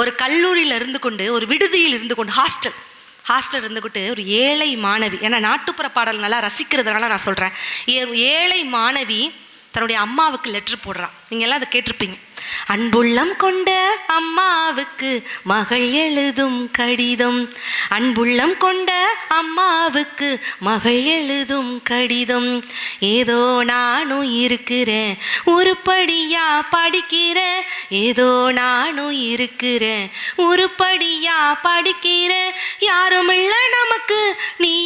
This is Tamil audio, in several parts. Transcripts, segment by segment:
ஒரு கல்லூரியில் இருந்து கொண்டு ஒரு விடுதியில் இருந்து கொண்டு ஹாஸ்டல். ஹாஸ்டல் இருந்துக்கிட்டு ஒரு ஏழை மாணவி ஏன்னா நாட்டுப்புற பாடல் நல்லா ரசிக்கிறதுனால நான் சொல்கிறேன் ஏழை மாணவி தன்னுடைய அம்மாவுக்கு லெட்ரு போடுறான் நீங்கள் எல்லாம் அதை கேட்டிருப்பீங்க. அன்புள்ளம் கொண்ட அம்மாவுக்கு மகள் எழுதும் கடிதம். அன்புள்ளம் கொண்ட அம்மாவுக்கு மகள் எழுதும் கடிதம். ஏதோ நானும் இருக்கிறேன் உருப்படியா படிக்கிறேன். ஏதோ நானும் இருக்கிறேன் உருப்படியா படிக்கிறேன். யாரும் இல்லை நமக்கு நீ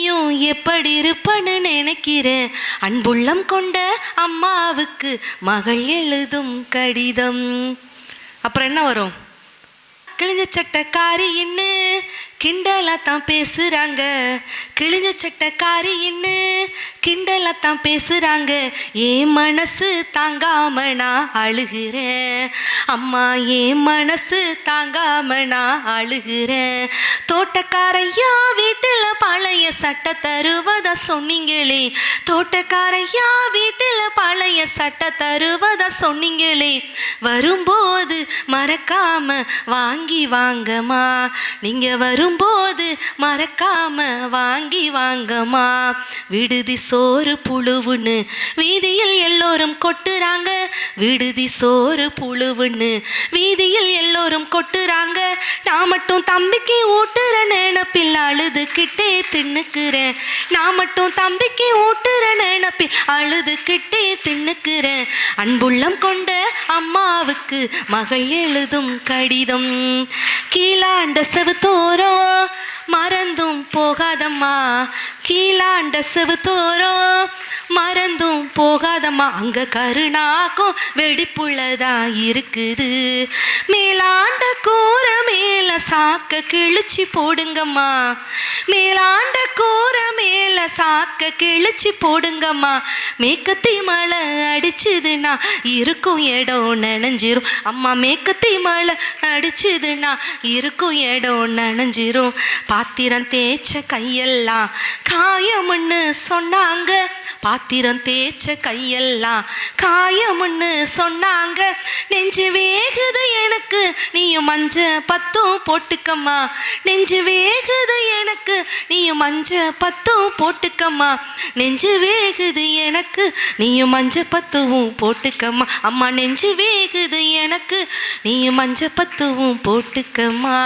எப்படி இருப்பன்னு நினைக்கிறேன். அன்புள்ளம் கொண்ட அம்மாவுக்கு மகள் எழுதும் கடிதம். அப்புறம் என்ன வரும்? கிழிஞ்ச சட்டக்காரி இன்னு கிண்டலா தான் பேசுறாங்க. கிழிஞ்ச சட்டக்காரி இன்னு கிண்டலா தான் பேசுறாங்க. ஏன் மனசு தாங்காம நான் அழுகிறேன்? அம்மா ஏன் மனசு தாங்காம நான் அழுகிறேன்? தோட்டக்காரையா வீட்டில் சட்டை தருவதா சொன்னீங்களே? தோட்டக்காரையா வீட்டில் பழைய சட்டை தருவதா சொன்னீங்களே? வரும்போது மறக்காம வாங்கி வாங்கம்மா. நீங்க வரும்போது மறக்காம வாங்கி வாங்கம்மா. விடுதி சோறு புழுவுன்னு வீதியில் எல்லோரும் கொட்டுறாங்க. விடுதி சோறு புழுவுன்னு வீதியில் எல்லோரும் கொட்டுறாங்க. நான் மட்டும் தம்பிக்கு ஊட்டுற நினப்பில் அழுதுகிட்டே தின்னுக்கிறேன். நான் மட்டும் தம்பிக்கு ஊட்டுற நினப்பில் அழுதுகிட்டே தின்னுக்கிறேன். அன்புள்ளம் கொண்ட அம்மாவுக்கு மகள் எழுதும் கடிதம். கீழாண்ட செவுத்தோரோ மறந்தும் போகாதம்மா. கீழாண்ட செவுத்தோரோ மறந்தும் போகாதம்மா. அங்க கருணாக்கும் வெடிப்புள்ளதா இருக்குது மேலாண்ட கூற மேல சாக்க கிழிச்சு போடுங்கம்மா. மேலாண்ட கூற மேல சாக்க கிழிச்சு போடுங்கம்மா. மேக்கத்தி மழை அடிச்சுதுன்னா இருக்கும் இடம் நனைஞ்சிரும். அம்மா மேக்கத்தி மழை அடிச்சுதுன்னா இருக்கும் இடம் நனைஞ்சிரும். பாத்திரம் தேய்ச்ச கையெல்லாம் கா காயம்னு சொன்னாங்க. பாத்திரம் தேய்ச்ச கையெல்லாம் காயம்னு சொன்னாங்க. நெஞ்சு வேகுது எனக்கு நீயும் மஞ்ச பத்தும் போட்டுக்கம்மா. நெஞ்சு வேகுது எனக்கு நீயும் மஞ்ச பத்தும் போட்டுக்கம்மா. நெஞ்சு வேகுது எனக்கு நீயும் மஞ்ச பத்துவும் போட்டுக்கம்மா. அம்மா நெஞ்சு வேகுது எனக்கு நீயும் மஞ்ச பத்துவும் போட்டுக்கம்மா.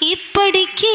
இப்படிக்கு